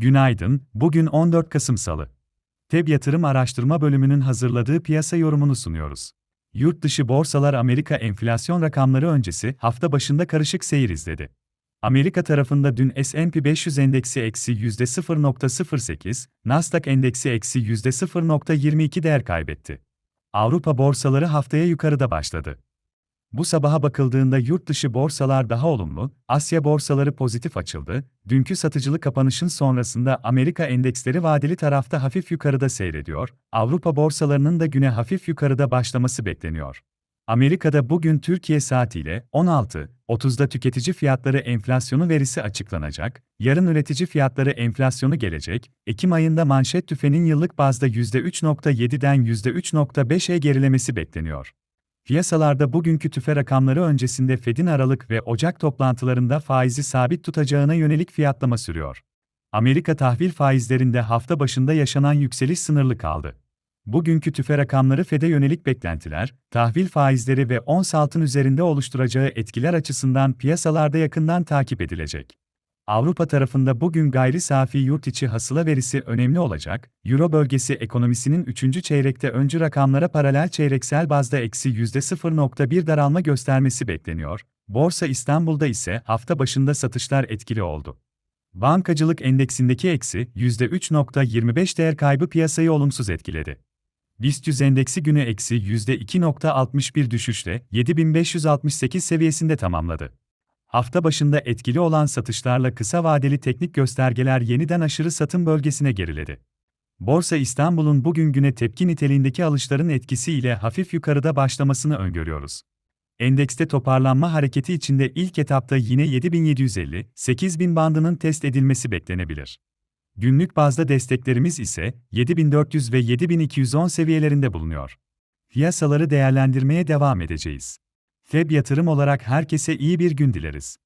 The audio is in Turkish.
Günaydın, bugün 14 Kasım Salı. TEB Yatırım Araştırma Bölümünün hazırladığı piyasa yorumunu sunuyoruz. Yurt dışı borsalar Amerika enflasyon rakamları öncesi hafta başında karışık seyir izledi. Amerika tarafında dün S&P 500 endeksi eksi %0.08, Nasdaq endeksi eksi %0.22 değer kaybetti. Avrupa borsaları haftaya yukarıda başladı. Bu sabaha bakıldığında yurt dışı borsalar daha olumlu, Asya borsaları pozitif açıldı. Dünkü satıcılı kapanışın sonrasında Amerika endeksleri vadeli tarafta hafif yukarıda seyrediyor. Avrupa borsalarının da güne hafif yukarıda başlaması bekleniyor. Amerika'da bugün Türkiye saatiyle 16.30'da tüketici fiyatları enflasyonu verisi açıklanacak, yarın üretici fiyatları enflasyonu gelecek, Ekim ayında manşet tüfenin yıllık bazda %3.7'den %3.5'e gerilemesi bekleniyor. Piyasalarda bugünkü tüfe rakamları öncesinde Fed'in Aralık ve Ocak toplantılarında faizi sabit tutacağına yönelik fiyatlama sürüyor. Amerika tahvil faizlerinde hafta başında yaşanan yükseliş sınırlı kaldı. Bugünkü tüfe rakamları Fed'e yönelik beklentiler, tahvil faizleri ve ons altın üzerinde oluşturacağı etkiler açısından piyasalarda yakından takip edilecek. Avrupa tarafında bugün gayri safi yurt içi hasıla verisi önemli olacak. Euro bölgesi ekonomisinin 3. çeyrekte öncü rakamlara paralel çeyreksel bazda eksi %0.1 daralma göstermesi bekleniyor. Borsa İstanbul'da ise hafta başında satışlar etkili oldu. Bankacılık endeksindeki eksi %3.25 değer kaybı piyasayı olumsuz etkiledi. BIST 100 endeksi günü eksi %2.61 düşüşle 7568 seviyesinde tamamladı. Hafta başında etkili olan satışlarla kısa vadeli teknik göstergeler yeniden aşırı satım bölgesine geriledi. Borsa İstanbul'un bugün güne tepki niteliğindeki alışların etkisiyle hafif yukarıda başlamasını öngörüyoruz. Endekste toparlanma hareketi içinde ilk etapta yine 7750-8000 bandının test edilmesi beklenebilir. Günlük bazda desteklerimiz ise 7400 ve 7210 seviyelerinde bulunuyor. Piyasaları değerlendirmeye devam edeceğiz. FEB yatırım olarak herkese iyi bir gün dileriz.